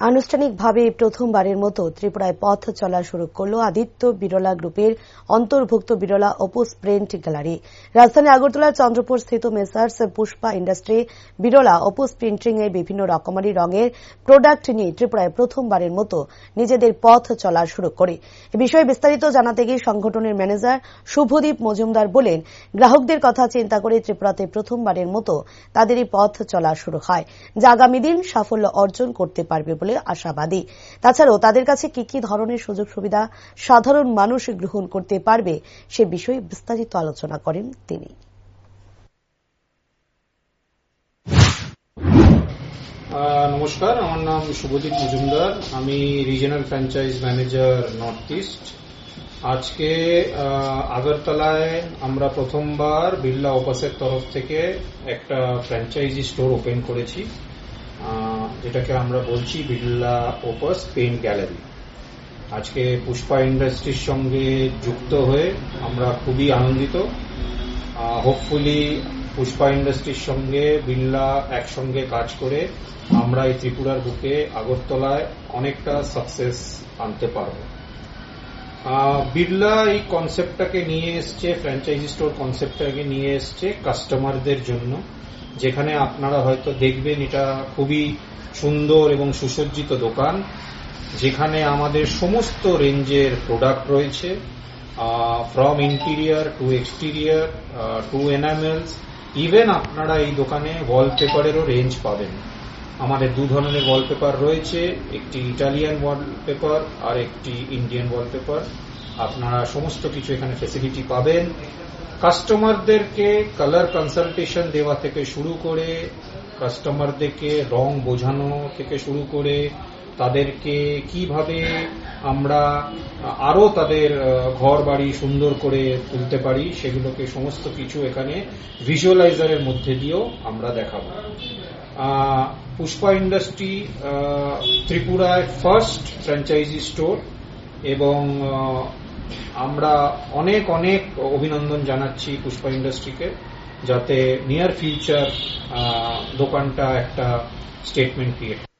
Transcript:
আনুষ্ঠানিকভাবে প্রথমবারের মতো ত্রিপুরায় পথ চলা শুরু করল আদিত্য বিরলা গ্রুপের অন্তর্ভুক্ত বিরলা ওপোস প্রিন্ট গ্যালারি। রাজধানী আগরতলার চন্দ্রপুর স্থিত messrs Pushpa industry Birla ওপোস printing এর বিভিন্ন রকমারি রঙের প্রোডাক্ট নিয়ে ত্রিপুরায় প্রথমবারের মতো নিজেদের পথ চলা শুরু করে। এ বিষয়ে বিস্তারিত জানাতে গিয়ে সংগঠনের ম্যানেজার শুভদীপ মজুমদার বলেন, গ্রাহকদের কথা চিন্তা করে ত্রিপুরাতে প্রথমবারের মতো তাদের এই পথ চলা শুরু হয়। যা আগামী দিন সাফল্য অর্জন করতে পারবে বলে আশাবাদী। তাছাড়াও তাদের কাছে কি কি ধরনের সুযোগ সুবিধা সাধারণ মানুষ গ্রহণ করতে পারবে সে বিষয়ে বিস্তারিত আলোচনা করেন তিনি। নমস্কার, আমার নাম শুভদীপ মজুমদার। আমি regional franchise manager north east. আজকে আগরতলায় আমরা প্রথমবার বিড়লা ওপাসের তরফ থেকে একটা ফ্র্যাঞ্চাইজি স্টোর ওপেন করেছি। যেটাকে আমরা বলছি বিড়লা ওপাস পেইন্ট গ্যালারি। আজকে পুষ্পা ইন্ডাস্ট্রির সঙ্গে যুক্ত হয়ে আমরা খুবই আনন্দিত। হোপফুলি পুষ্পা ইন্ডাস্ট্রির সঙ্গে বিড়লা একসঙ্গে কাজ করে আমরা এই ত্রিপুরার বুকে আগরতলায় অনেকটা সাকসেস আনতে পারব। বিড়লা এই কনসেপ্টটাকে নিয়ে এসছে ফ্র্যাঞ্চাইজি স্টোর কনসেপ্টটাকে নিয়ে এসছে কাস্টমারদের জন্য। যেখানে আপনারা হয়তো দেখবেন এটা খুবই সুন্দর এবং সুসজ্জিত দোকান, যেখানে আমাদের সমস্ত রেঞ্জের প্রোডাক্ট রয়েছে from interior to exterior to enamels even আপনারা এই দোকানে ওয়ালপেপারেরও রেঞ্জ পাবেন। আমাদের দু ধরনের ওয়ালপেপার রয়েছে, একটি ইটালিয়ান ওয়ালপেপার আর একটি ইন্ডিয়ান ওয়ালপেপার আপনারা সমস্ত কিছু এখানে ফেসিলিটি পাবেন। কাস্টমারদেরকে কালার কনসালটেশন দেওয়া থেকে শুরু করে, কাস্টমারদেরকে রং বোঝানো থেকে শুরু করে, তাদেরকে কীভাবে আমরা আরও তাদের ঘর বাড়ি সুন্দর করে তুলতে পারি, সেগুলোকে সমস্ত কিছু এখানে ভিজুয়ালাইজারের মধ্যে দিয়েও আমরা দেখাবো। পুষ্পা ইন্ডাস্ট্রি ত্রিপুরায় ফার্স্ট ফ্র্যাঞ্চাইজি স্টোর এবং আমরা অনেক অনেক অভিনন্দন জানাচ্ছি পুষ্পা ইন্ডাস্ট্রিকে যাতে নিয়ার ফিউচার দোকানটা একটা স্টেটমেন্ট ক্রিয়েট